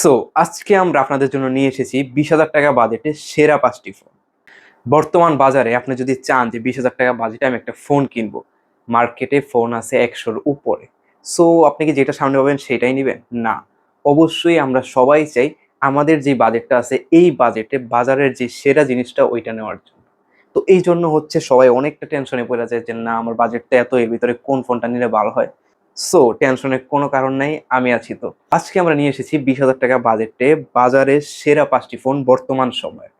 So আজকে আমরা আপনাদের জন্য নিয়ে এসেছি বিশ হাজার টাকা বাজেটে সেরা পাঁচটি ফোন বর্তমান বাজারে আপনি যদি চান যে বিশ হাজার টাকা বাজেটে আমি একটা ফোন কিনবো মার্কেটে ফোন আছে একশোর উপরে। সো আপনি কি যেটা সামনে পাবেন সেটাই নেবেন? না। অবশ্যই আমরা সবাই চাই আমাদের যে বাজেটটা আছে এই বাজেটে বাজারের যে সেরা জিনিসটা ওইটা নেওয়ার জন্য। তো এই জন্য হচ্ছে সবাই অনেকটা টেনশনে পড়ে যায় যে না, আমার বাজেটটা এত, এর ভিতরে কোন ফোনটা নিলে ভালো হয়? সো টেনশনের কোনো কারণ নাই, আমি আছি তো। আজকে আমরা নিয়ে এসেছি বিশ হাজার টাকা বাজেটে বাজারের সেরা পাঁচটি ফোন বর্তমান সময়ে।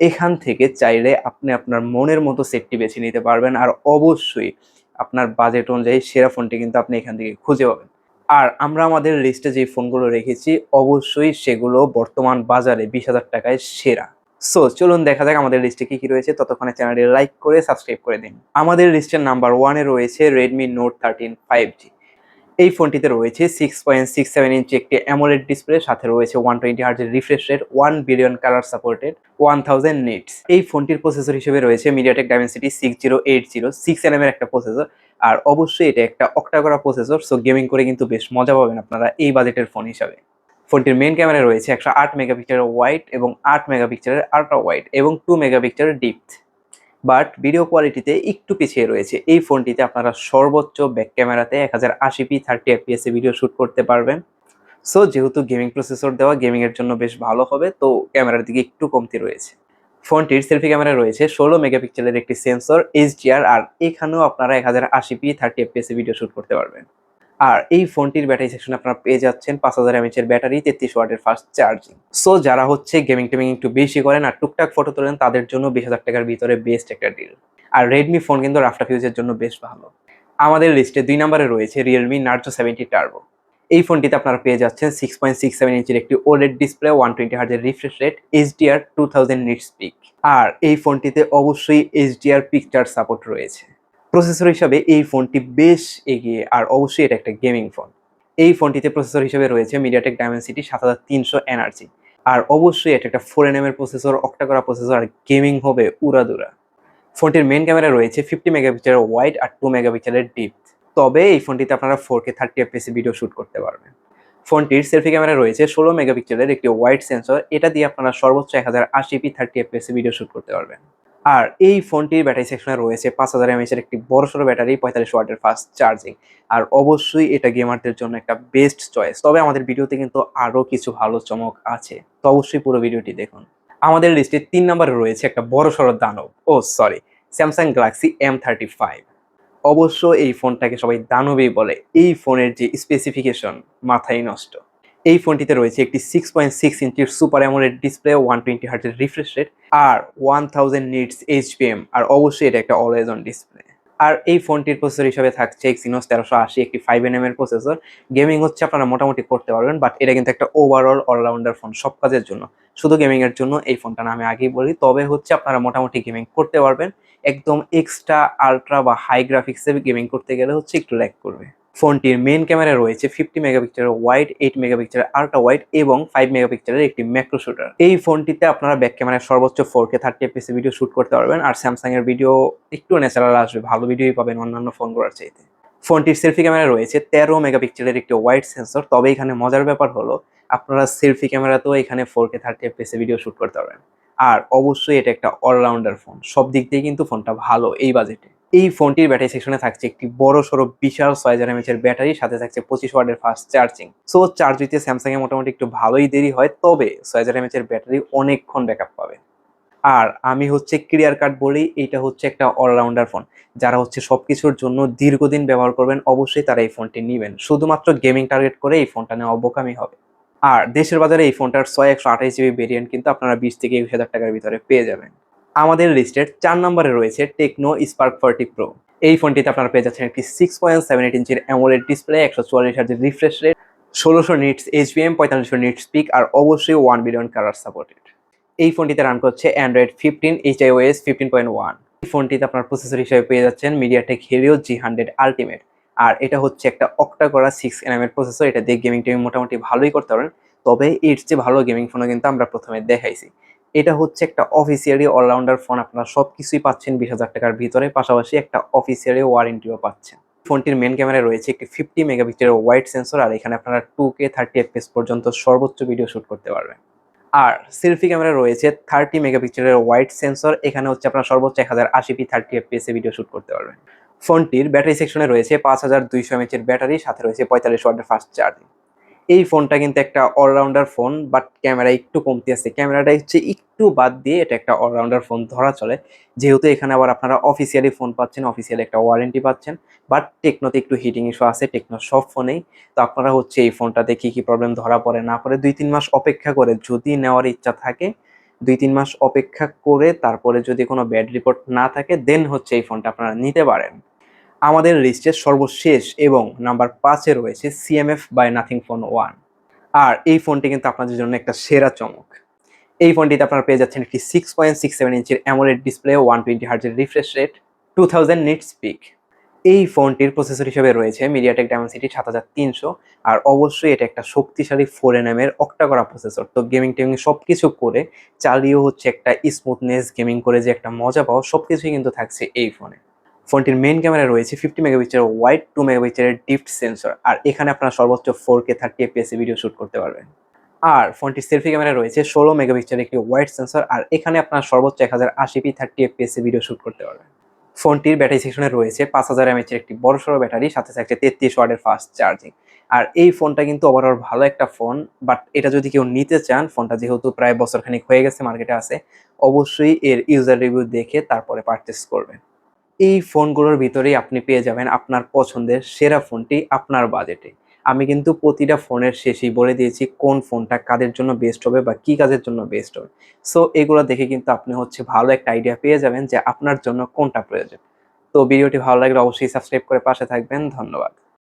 এখান থেকে চাইলে আপনি আপনার মনের মতো সেটটি বেছে নিতে পারবেন আর অবশ্যই আপনার বাজেট অনুযায়ী সেরা ফোনটি কিন্তু আপনি এখান থেকে খুঁজে পাবেন। আর আমরা আমাদের লিস্টে যে ফোনগুলো রেখেছি, অবশ্যই সেগুলো বর্তমান বাজারে বিশ হাজার টাকায় সেরা। সো চলুন দেখা যাক আমাদের লিস্টে কি কি রয়েছে। ততক্ষণে চ্যানেলটি লাইক করে সাবস্ক্রাইব করে দিন। আমাদের লিস্টের নাম্বার ওয়ানে রয়েছে Redmi note thirteen five G এই ফোনটিতে রয়েছে সিক্স পয়েন্ট সিক্স সেভেন ইঞ্চি একটি অ্যামোলেড ডিসপ্লে সাথে রয়েছে one twenty হার্জের refresh rate one billion colour supported one thousand nits এই ফোনটির প্রসেসর হিসেবে রয়েছে MediaTek Dimensity six zero eight zero six এর একটা প্রসেসর আর অবশ্যই এটা একটা অক্টা করা প্রসেসর সো গেমিং করে কিন্তু বেশ মজা পাবেন আপনারা এই বাজেটের ফোন হিসাবে। ফোনটির মেন ক্যামেরা রয়েছে একশো আট মেগাপিক্সেলের ওয়াইড এবং আট মেগাপিক্সেলের আল্ট্রা ওয়াইড এবং টু মেগাপিক্সেলের ডিপথ বাট ভিডিও কোয়ালিটিতে একটু পিছিয়ে রয়েছে। এই ফোনটিতে আপনারা সর্বোচ্চ ব্যাক ক্যামেরাতে এক হাজার আশি P thirty FPS video shoot করতে পারবেন। সো যেহেতু গেমিং প্রসেসর দেওয়া গেমিং এর জন্য বেশ ভালো হবে, তো ক্যামেরার দিকে একটু কমতি রয়েছে। ফোনটির সেলফি ক্যামেরা রয়েছে, ষোলো মেগাপিক্সেলের একটি সেন্সর এইচডিআর আর এখানেও আপনারা এক হাজার আশি P thirty FPS video shoot করতে পারবেন। আর এই ফোনটির ব্যাটারি সেকশনে আপনারা পেয়ে যাচ্ছেন পাঁচ হাজার এমএচ এর ব্যাটারি, তেত্রিশ ওয়াটের ফাস্ট চার্জিং সো যারা হচ্ছে গেমিং টেমিং একটু বেশি করেন আর টুকটাক ফটো তোলেন, তাদের জন্য বিশ হাজার টাকার ভিতরে বেস্ট একটা ডিল আর রেডমি ফোন কিন্তু রাফটাফ ইউজের জন্য বেশ ভালো। আমাদের লিস্টে দুই নম্বরে রয়েছে রিয়েলমি নার্জো সেভেন্টি টার্বো এই ফোনটিতে আপনারা পেয়ে যাচ্ছেন সিক্স পয়েন্ট সিক্স সেভেন ইঞ্চির একটি OLED display one twenty হার্জের refresh rate HDR two thousand nits peak আর এই ফোনটিতে অবশ্যই এইচডিআর পিকচার সাপোর্ট রয়েছে। প্রসেসর হিসাবে এই ফোনটি বেশ এগিয়ে, আর অবশ্যই এটা একটা গেমিং ফোন। এই ফোনটিতে প্রসেসর হিসেবে রয়েছে মিডিয়াটেক ডায়মেন্সিটি সাত হাজার তিনশো এনার্জি আর অবশ্যই এটা একটা ফোর এন এর প্রসেসর অক্টা করা প্রসেসর, আর গেমিং হবে উড়াদুরা। ফোনটির মেন ক্যামেরা রয়েছে ফিফটি মেগাপিক্সেলের ওয়াইড আর টু মেগাপিক্সেলের ডিপ তবে এই ফোনটিতে আপনারা four K thirty FPS video shoot করতে পারবেন। ফোনটির সেলফি ক্যামেরা রয়েছে ষোলো মেগাপিক্সেলের একটি ওয়াইড সেন্সর এটা দিয়ে আপনারা সর্বোচ্চ এক হাজার আশি P thirty FPS video shoot করতে পারবেন। আর এই ফোনটির ব্যাটারি সেকশনে রয়েছে পাঁচ হাজার এমএচ এর একটি বড়সড় ব্যাটারি, পঁয়তাল্লিশ ওয়াটের ফাস্ট চার্জিং আর অবশ্যই এটা গেমারদের জন্য একটা বেস্ট চয়েস তবে আমাদের ভিডিওতে কিন্তু আরও কিছু ভালো চমক আছে। তো অবশ্যই পুরো ভিডিওটি দেখুন। আমাদের লিস্টে তিন নম্বরে রয়েছে একটা বড়সড় দানব। ও sorry Samsung Galaxy M thirty five অবশ্য এই ফোনটাকে সবাই দানবেই বলে। এই ফোনের যে স্পেসিফিকেশন মাথায় নষ্ট। এই ফোনটিতে রয়েছে একটি সিক্স পয়েন্ট সিক্স ইঞ্চির super AMOLED display one twenty হার্টের রিফ্রেশ রেট আর ওয়ান থাউজেন্ড নিটস এইচপিএম আর অবশ্যই এটা একটা অলওয়েজ অন ডিসপ্লে আর এই ফোনটির প্রসেসর হিসাবে থাকছে এক্সিনোস তেরোশো আশি, একটি ফাইভ এন এর প্রসেসর গেমিং হচ্ছে আপনারা মোটামুটি করতে পারবেন বাট এটা কিন্তু একটা ওভারঅল অলরাউন্ডার ফোন সব কাজের জন্য। শুধু গেমিং এর জন্য এই ফোনটা আমি আগেই বলি, তবে হচ্ছে আপনারা মোটামুটি গেমিং করতে পারবেন। একদম এক্সট্রা আলট্রা বা হাই গ্রাফিক্সে গেমিং করতে গেলে হচ্ছে একটু ল্যাক করবে। ফোনটির মেন ক্যামেরা রয়েছে ফিফটি মেগাপিক্সেলের ওয়াইড এইট মেগাপিক্সেলের আল্ট্রা ওয়াইড এবং ফাইভ মেগাপিক্সেলের একটি ম্যাক্রো শুটার এই ফোনটিতে আপনারা ব্যাক ক্যামেরায় সর্বোচ্চ four K thirty FPS video shoot করতে পারবেন আর স্যামসাং এর ভিডিও একটু ন্যাচারাল আসবে, ভালো ভিডিওই পাবেন অন্যান্য ফোন ফোনগুলোর চাইতে। ফোনটির সেলফি ক্যামেরা রয়েছে তেরো মেগাপিক্সেলের একটি ওয়াইড সেন্সর তবে এখানে মজার ব্যাপার হলো আপনারা সেলফি ক্যামেরাতেও এখানে four K thirty FPS video shoot করতে পারবেন। আর অবশ্যই এটা একটা অলরাউন্ডার ফোন সব দিক দিয়ে কিন্তু ফোনটা ভালো এই বাজেটে এই ফোনটির ব্যাটারি সেকশনে থাকছে একটি বড় সড়ো বিশাল ছয় হাজার এমএচ এর ব্যাটারি, সাথে থাকছে পঁচিশ ওয়াটের ফাস্ট চার্জিং সো চার্জ দিতে স্যামসাং এ মোটামুটি একটু ভালোই দেরি হয়, তবে ছয় হাজার এমএচ এর ব্যাটারি অনেকক্ষণ ব্যাকআপ পাবে। আর আমি হচ্ছে ক্লিয়ার কাট বলি, এটা হচ্ছে একটা অলরাউন্ডার ফোন যারা হচ্ছে সবকিছুর জন্য দীর্ঘদিন ব্যবহার করবেন, অবশ্যই তারা এই ফোনটি নেবেন। শুধুমাত্র গেমিং টার্গেট করে এই ফোনটা নেওয়া অবকামী হবে। আর দেশের বাজারে এই ফোনটার ছয় একশো আঠাশ জিবি ভেরিয়েন্ট কিন্তু আপনারা বিশ থেকে একুশ হাজার টাকার ভিতরে পেয়ে যাবেন। আমাদের লিস্টের চার নম্বরে রয়েছে টেকনো স্পার্ক ফর্টি প্রো। এই ফোনটিতে আপনারা পেয়ে যাচ্ছেন একটি সিক্স পয়েন্ট সেভেন এইট ইঞ্চির অ্যামোলেড ডিসপ্লে একশো চুয়াল্লিশ হাজার রিফ্রেশ রেট ষোলোশো নিটস এইচবিএম পঁয়তাল্লিশশো নিট স্পিক আর অবশ্যই ওয়ান বিলিয়ন কালার সাপোর্টেড এই ফোনটিতে রান করছে Android fifteen H iOS fifteen point one এই ফোনটিতে আপনার প্রসেসর হিসেবে পেয়ে যাচ্ছেন MediaTek Helio G hundred ultimate আর এটা হচ্ছে একটা অক্টা করা সিক্স এনএম এর প্রসেসর এটা দিয়ে গেমিং টেমিং মোটামুটি ভালোই করতে পারেন। তবে এর চেয়ে ভালো গেমিং ফোনও কিন্তু আমরা প্রথমে দেখাইছি। এটা হচ্ছে একটা অফিসিয়ালি অলরাউন্ডার ফোন আপনারা সব কিছুই পাচ্ছেন বিশ হাজার টাকার ভিতরে, পাশাপাশি একটা অফিসিয়ালি ওয়ারেন্টিও পাচ্ছেন। ফোনটির মেন ক্যামেরায় রয়েছে একটি ফিফটি মেগাপিক্সেলের ওয়াইড সেন্সর আর এখানে আপনারা টু কে থার্টি এফপিএস পর্যন্ত সর্বোচ্চ ভিডিও শুট করতে পারবেন। আর সেলফি ক্যামেরা রয়েছে থার্টি মেগাপিক্সেলের ওয়াইড সেন্সর এখানে হচ্ছে আপনার সর্বোচ্চ এক হাজার আশি P thirty FPS video shoot করতে পারবেন। ফোনটির ব্যাটারি সেকশনে রয়েছে পাঁচ হাজার দুইশো এমএচের ব্যাটারি সাথে রয়েছে পঁয়তাল্লিশ ওয়াটের ফাস্ট চার্জিং এই ফোনটা কিন্তু একটা অলরাউন্ডার ফোন বাট ক্যামেরা একটু কমতি আছে। ক্যামেরাটা হচ্ছে একটু বাদ দিয়ে এটা একটা অলরাউন্ডার ফোন ধরা চলে। যেহেতু এখানে আবার আপনারা অফিসিয়ালি ফোন পাচ্ছেন অফিসিয়ালি একটা ওয়ারেন্টি পাচ্ছেন বাট টেকনোতে একটু হিটিং ইস্যু আছে টেকনো সব ফোনেই তো আপনারা হচ্ছে এই ফোনটাতে কী কী প্রবলেম ধরা পড়ে না পড়ে দুই তিন মাস অপেক্ষা করে যদি নেওয়ার ইচ্ছা থাকে, দুই তিন মাস অপেক্ষা করে তারপরে যদি কোনো ব্যাড রিপোর্ট না থাকে দেন হচ্ছে এই ফোনটা আপনারা নিতে পারেন। আমাদের লিস্টের সর্বশেষ এবং নাম্বার পাঁচে রয়েছে CMF by Nothing phone one আর এই ফোনটি কিন্তু আপনাদের জন্য একটা সেরা চমক। এই ফোনটিতে আপনারা পেয়ে যাচ্ছেন একটি সিক্স পয়েন্ট সিক্স সেভেন ইঞ্চির AMOLED display one twenty হার্জের refresh rate two thousand nits peak এই ফোনটির প্রসেসর হিসেবে রয়েছে মিডিয়াটেক ডায়মন্সিটি সাত হাজার তিনশো, আর অবশ্যই এটা একটা শক্তিশালী ফোর এন এম এর অক্টা করা প্রসেসর তো গেমিং টেমিং সব কিছু করে চালিয়েও হচ্ছে একটা স্মুথনেস গেমিং করে যে একটা মজা পাওয়া সব কিছুই কিন্তু থাকছে এই ফোনে ফোনটির মেইন ক্যামেরা রয়েছে ফিফটি মেগাপিক্সেলের ওয়াইড টু মেগাপিক্সেলের ডিফট সেন্সর আর এখানে আপনারা সর্বোচ্চ four K thirty FPS video shoot করতে পারবেন। আর ফোনটির সেলফি ক্যামেরা রয়েছে ষোলো মেগাপিক্সেলের একটি ওয়াইড সেন্সর আর এখানে আপনারা সর্বোচ্চ এক হাজার আশি P thirty FPS video shoot করতে পারবেন। ফোনটির ব্যাটারি সেকশনে রয়েছে পাঁচ হাজার এমএচের একটি বড় সড়ো ব্যাটারি সাথে থাকছে তেত্রিশ ওয়ার্ডের ফাস্ট চার্জিং আর এই ফোনটা কিন্তু ওভারঅল ভালো একটা ফোন বাট এটা যদি কেউ নিতে চান, ফোনটা যেহেতু প্রায় বছরখানিক হয়ে গেছে মার্কেটে আছে, অবশ্যই এর ইউজার রিভিউ দেখে তারপরে পারচেস করবেন। এই ফোনগুলোর ভিতরেই আপনি পেয়ে যাবেন আপনার পছন্দের সেরা ফোনটি আপনার বাজেটে। আমি কিন্তু প্রতিটা ফোনের শেষেই বলে দিয়েছি কোন ফোনটা কাদের জন্য বেস্ট হবে বা কি কাজের জন্য বেস্ট হবে। সো এগুলো দেখে কিন্তু আপনি হচ্ছে ভালো একটা আইডিয়া পেয়ে যাবেন যে আপনার জন্য কোনটা প্রয়োজন। তো, ভিডিওটি ভালো লাগলে অবশ্যই সাবস্ক্রাইব করে পাশে থাকবেন। ধন্যবাদ।